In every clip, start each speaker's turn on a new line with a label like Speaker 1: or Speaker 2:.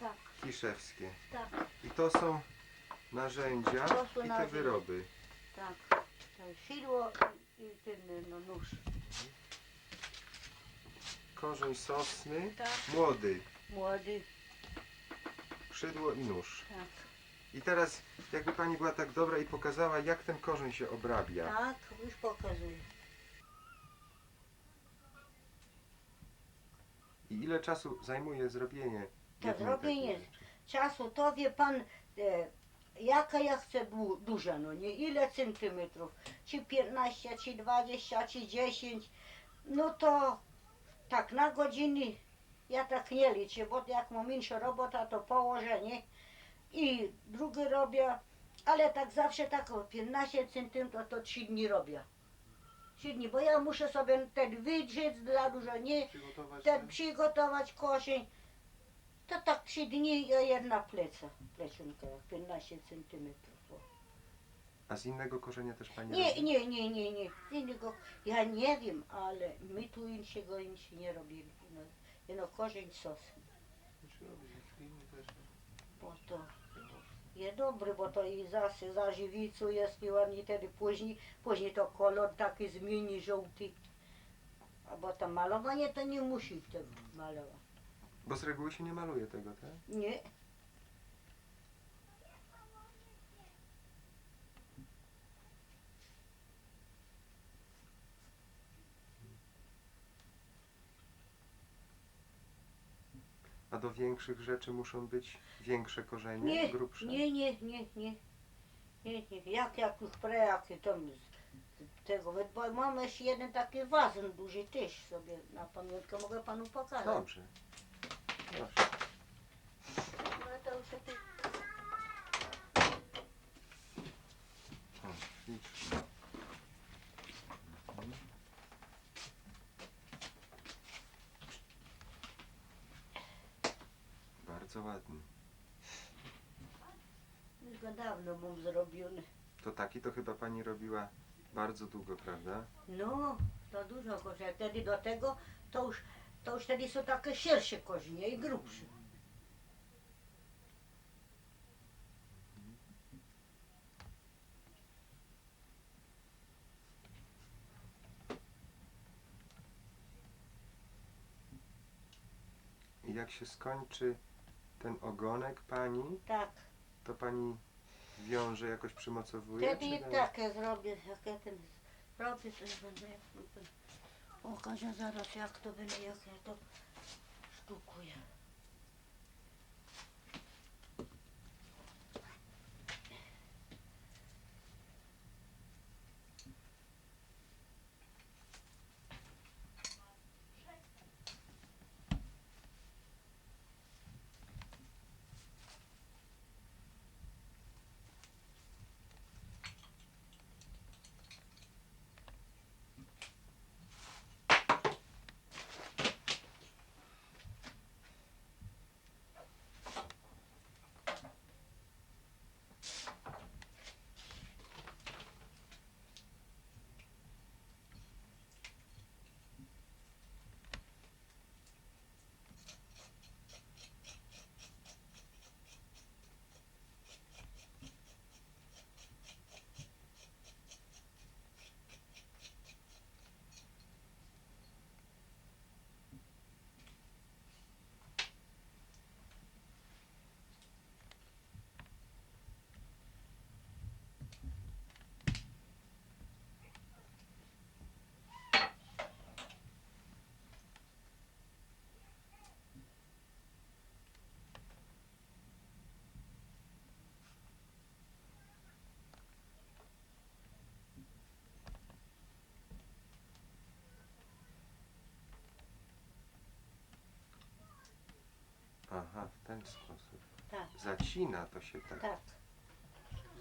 Speaker 1: Tak,
Speaker 2: kiszewskie.
Speaker 1: tak,
Speaker 2: I to są narzędzia
Speaker 1: To są
Speaker 2: i te
Speaker 1: narzędzia.
Speaker 2: wyroby.
Speaker 1: tak. To sidło i, i ten no, nóż.
Speaker 2: Korzeń sosny,
Speaker 1: Tak.
Speaker 2: młody,
Speaker 1: Młody,
Speaker 2: szydło i nóż.
Speaker 1: tak.
Speaker 2: I teraz jakby pani była tak dobra i pokazała jak ten korzeń się obrabia.
Speaker 1: Tak, już pokazuję.
Speaker 2: I ile czasu zajmuje zrobienie
Speaker 1: To zrobienie
Speaker 2: rzeczy?
Speaker 1: czasu, to wie pan, e, jaka ja chcę du, duża, no nie, ile centymetrów, czy 15, czy 20, czy 10, no to tak na godziny ja tak nie liczę, bo jak mam mniejsza robota, to położenie i drugi robię, ale tak zawsze tak o 15 centymetrów to 3 dni robię. 3 dni, bo ja muszę sobie ten wydrzeć dla dużo, nie,
Speaker 2: Przygotować
Speaker 1: ten przygotować korzeń. To tak trzy dni i jedna pleca, plecionka, 15 centymetrów.
Speaker 2: A z innego korzenia też pani
Speaker 1: Nie,
Speaker 2: robi?
Speaker 1: nie, nie, nie, nie. Innego, ja nie wiem, ale my tu insiego insi nie robili. No, jeno korzeń sosny, bo to jest dobry, bo to i zase za żywicą jest i ładnie wtedy później, później to kolor taki zmieni żółty. A bo to malowanie to nie musi tego malować.
Speaker 2: Bo z reguły się nie maluje tego, tak?
Speaker 1: Nie.
Speaker 2: A do większych rzeczy muszą być większe korzenie,
Speaker 1: Nie,
Speaker 2: grubsze?
Speaker 1: nie, nie, nie, nie. Nie, nie. Jak, jak już prejaki tam z tego, bo mam jeszcze jeden taki wazon duży też sobie na pamiątkę mogę panu pokazać.
Speaker 2: Dobrze. Bardzo ładny.
Speaker 1: Już go dawno mam zrobiony.
Speaker 2: To taki to chyba pani robiła bardzo długo, prawda?
Speaker 1: No, to dużo gorzej. Wtedy do tego to już, to już wtedy są takie szersze koźnie i grubsze.
Speaker 2: I jak się skończy ten ogonek pani,
Speaker 1: Tak.
Speaker 2: to pani wiąże jakoś przymocowuje?
Speaker 1: Wtedy
Speaker 2: czy
Speaker 1: takie zrobię, jak ja ten zrobię, to ja będę jak ten- pokażę zaraz jak to będzie, jak ja to sztukuję.
Speaker 2: W ten sposób.
Speaker 1: Tak,
Speaker 2: Zacina to się tak.
Speaker 1: tak.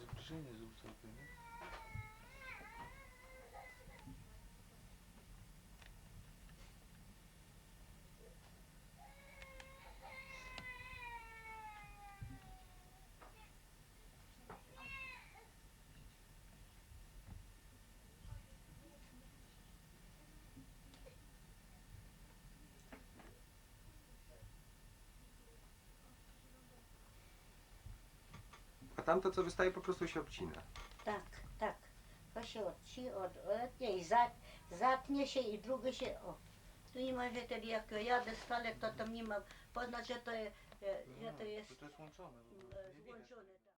Speaker 3: Zbliżenie zrób sobie, nie?
Speaker 2: A tamto co wystaje po prostu się obcina.
Speaker 1: Tak, tak. To się odci, od, odetnie i zat, zatnie się i drugie się, o. Tu nie ma, że wtedy jak jadę z to tam nie ma, poznać, że to, je- że to jest
Speaker 3: To, to jest łączone. ogóle,
Speaker 1: e,
Speaker 3: nie widać.
Speaker 1: złączone. Tak.